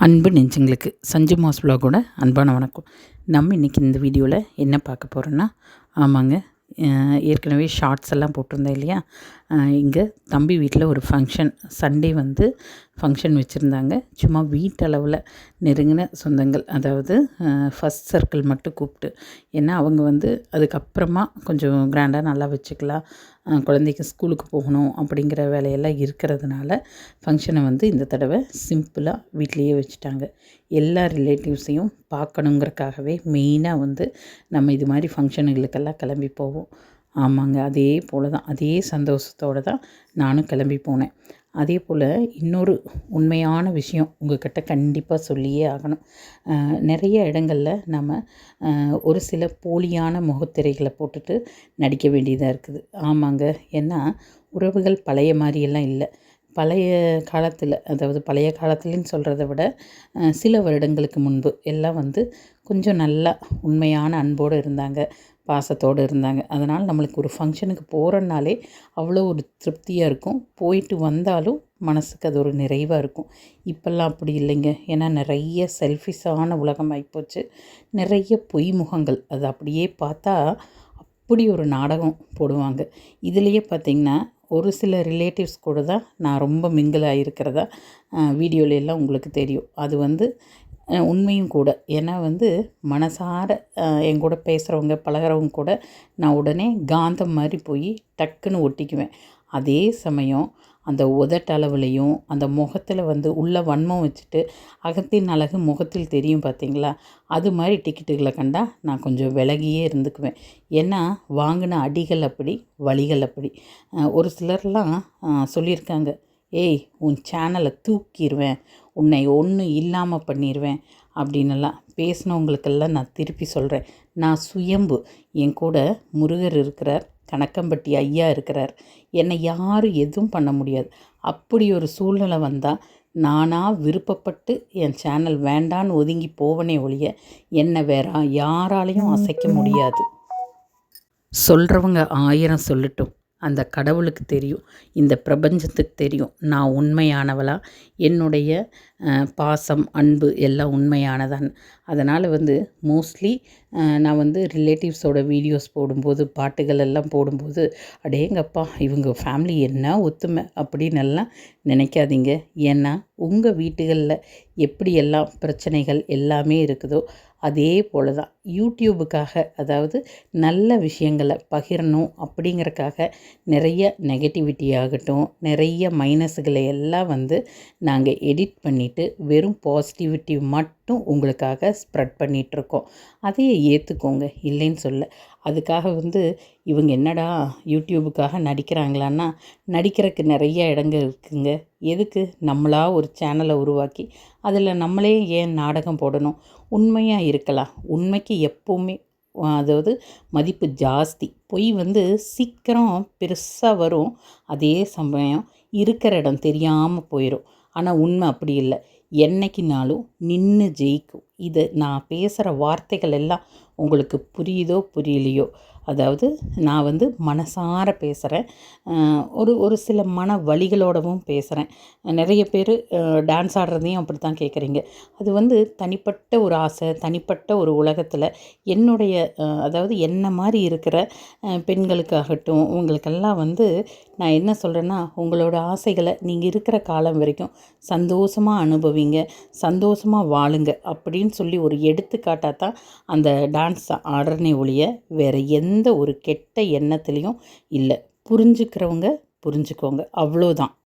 அன்பு நெஞ்சங்களுக்கு சஞ்சு மாஸ் vlog-ஓட அன்பான வணக்கம். நம்ம இன்றைக்கி இந்த வீடியோவில் என்ன பார்க்க போகிறோன்னா ஆமாங்க ஏற்கனவே ஷார்ட்ஸ் எல்லாம் போட்டிருந்தேன் இல்லையா? இங்கே தம்பி வீட்டில் ஒரு ஃபங்க்ஷன் சண்டே வந்து ஃபங்க்ஷன் வச்சுருந்தாங்க. சும்மா வீட்டளவில் நெருங்கின சொந்தங்கள் அதாவது ஃபஸ்ட் சர்க்கிள் மட்டும் கூப்பிட்டு. ஏன்னா அவங்க வந்து அதுக்கப்புறமா கொஞ்சம் கிராண்டாக நல்லா வச்சுக்கலாம். குழந்தைக்கு ஸ்கூலுக்கு போகணும் அப்படிங்கிற வேலையெல்லாம் இருக்கிறதுனால ஃபங்க்ஷனை வந்து இந்த தடவை சிம்பிளாக வீட்லேயே வச்சுட்டாங்க. எல்லா ரிலேட்டிவ்ஸையும் பார்க்கணுங்கிறக்காகவே மெயினாக வந்து நம்ம இது மாதிரி ஃபங்க்ஷனுகளுக்கெல்லாம் கிளம்பி போவோம். ஆமாங்க அதே போல் தான் அதே சந்தோஷத்தோடு தான் நானும் கிளம்பி போனேன். அதே போல் இன்னொரு உண்மையான விஷயம் உங்கள்கிட்ட கண்டிப்பாக சொல்லியே ஆகணும். நிறைய இடங்களில் நம்ம ஒரு சில போலியான முகத்திரைகளை போட்டுட்டு நடிக்க வேண்டியதாக இருக்குது. ஆமாங்க ஏன்னா உறவுகள் பழைய மாதிரியெல்லாம் இல்லை. பழைய காலத்தில் அதாவது பழைய காலத்துலன்னு சொல்கிறத விட சில வருடங்களுக்கு முன்பு எல்லாம் வந்து கொஞ்சம் நல்லா உண்மையான அன்போடு இருந்தாங்க. பாசத்தோடு இருந்தாங்க. அதனால் நம்மளுக்கு ஒரு ஃபங்க்ஷனுக்கு போகிறனாலே அவ்வளோ ஒரு திருப்தியாக இருக்கும். போயிட்டு வந்தாலும் மனசுக்கு அது ஒரு நிறைவாக இருக்கும். இப்போல்லாம் அப்படி இல்லைங்க. ஏன்னா நிறைய செல்ஃபிஷான உலகம் ஆகிப்போச்சு நிறைய பொய் முகங்கள். அது அப்படியே பார்த்தா அப்படி ஒரு நாடகம் போடுவாங்க. இதுலேயே பார்த்திங்கன்னா ஒரு சில ரிலேட்டிவ்ஸ் கூட தான் நான் ரொம்ப மிங்கிள் ஆகிருக்கிறதா வீடியோலெல்லாம் உங்களுக்கு தெரியும். அது வந்து உண்மையும் கூட. ஏன்னா வந்து மனசார என் கூட பேசுகிறவங்க பழகுறவங்க கூட நான் உடனே காந்தம் மாதிரி போய் டக்குன்னு ஒட்டிக்குவேன். அதே சமயம் அந்த உதட்டளவுலையும் அந்த முகத்தில் வந்து உள்ள வன்மம் வச்சுட்டு அகத்தின் அழகு முகத்தில் தெரியும் பார்த்தீங்களா அது மாதிரி டிக்கெட்டுகளை கண்டா நான் கொஞ்சம் விலகியே இருந்துக்குவேன். ஏன்னா வாங்கின அடிகள் அப்படி வழிகள் அப்படி. ஒரு சிலர்லாம் சொல்லியிருக்காங்க. ஏய் உன் சேனலை தூக்கிடுவேன் உன்னை ஒன்றும் இல்லாமல் பண்ணிடுவேன் அப்படின்னுலாம் பேசினவங்களுக்கெல்லாம் நான் திருப்பி சொல்கிறேன் நான் சுயம்பு. என் கூட முருகர் இருக்கிறார் கணக்கம்பட்டி ஐயா இருக்கிறார். என்னை யாரும் எதுவும் பண்ண முடியாது. அப்படி ஒரு சூழ்நிலை வந்தால் நானாக விருப்பப்பட்டு என் சேனல் வேண்டான்னு ஒதுங்கி போவனே ஒழிய என்னை வேற யாராலையும் அசைக்க முடியாது. சொல்கிறவங்க ஆயிரம் சொல்லட்டும். அந்த கடவுளுக்கு தெரியும் இந்த பிரபஞ்சத்துக்கு தெரியும். நான் உண்மையானவளா? என்னுடைய பாசம் அன்பு எல்லாம் உண்மையானதான். அதனால் வந்து மோஸ்ட்லி நான் வந்து ரிலேட்டிவ்ஸோட வீடியோஸ் போடும்போது பாட்டுகள் எல்லாம் போடும்போது அடேங்கப்பா இவங்க ஃபேமிலி என்ன ஒத்துமை அப்படின்னு எல்லாம் நினைக்காதீங்க. ஏன்னா உங்கள் வீட்டுகளில் எப்படியெல்லாம் பிரச்சனைகள் எல்லாமே இருக்குதோ அதே போல தான் யூடியூபுக்காக அதாவது நல்ல விஷயங்களை பகிரணும் அப்படிங்கறக்காக நிறைய நெகட்டிவிட்டி ஆகட்டும் நிறைய மைனஸுகளை எல்லாம் வந்து நாங்கள் எடிட் பண்ணிவிட்டு வெறும் பாசிட்டிவிட்டி மட்டும் உங்களுக்காக ஸ்ப்ரெட் பண்ணிகிட்ருக்கோம் அதையே ஏற்றுக்கோங்க இல்லைன்னு சொல்ல. அதுக்காக வந்து இவங்க என்னடா யூடியூபுக்காக நடிக்கிறாங்களான்னா நடிக்கிறதுக்கு நிறைய இடங்கள் இருக்குங்க. எதுக்கு? நம்மளா ஒரு சேனலை உருவாக்கி அதில் நம்மளே ஏன் நாடகம் போடணும்? உண்மையாக இருக்கலாம். உண்மைக்கு எப்போவுமே அதாவது மதிப்பு ஜாஸ்தி. பொய் வந்து சீக்கிரம் பெருசாக வரும் அதே சமயம் இருக்கிற இடம் தெரியாமல் போயிடும் ஆனால் உண்மை அப்படி இல்லை. என்னைக்குனாலும் நின்று ஜெயிக்கும். இது நான் பேசுகிற வார்த்தைகள் எல்லாம் உங்களுக்கு புரியுதோ புரியலையோ? அதாவது நான் வந்து மனசார பேசுகிறேன் ஒரு ஒரு சில மன வழிகளோடவும் பேசுகிறேன் நிறைய பேர் டான்ஸ் ஆடுறதையும் அப்படி தான் கேட்குறீங்க அது வந்து தனிப்பட்ட ஒரு ஆசை தனிப்பட்ட ஒரு உலகத்தில் என்னுடைய அதாவது என்ன மாதிரி இருக்கிற பெண்களுக்காகட்டும் உங்களுக்கெல்லாம் வந்து நான் என்ன சொல்கிறேன்னா உங்களோட ஆசைகளை நீங்கள் இருக்கிற காலம் வரைக்கும் சந்தோஷமாக அனுபவிங்க சந்தோஷமாக வாழுங்க அப்படின்னு சொல்லி ஒரு எடுத்துக்காட்டாக தான் அந்த டான்ஸ் ஆடுறனே ஒழிய வேறு எந்த எந்த ஒரு கெட்ட எண்ணத்துலேயும் இல்லை. புரிஞ்சுக்கிறவங்க புரிஞ்சுக்கோங்க. அவ்வளோதான்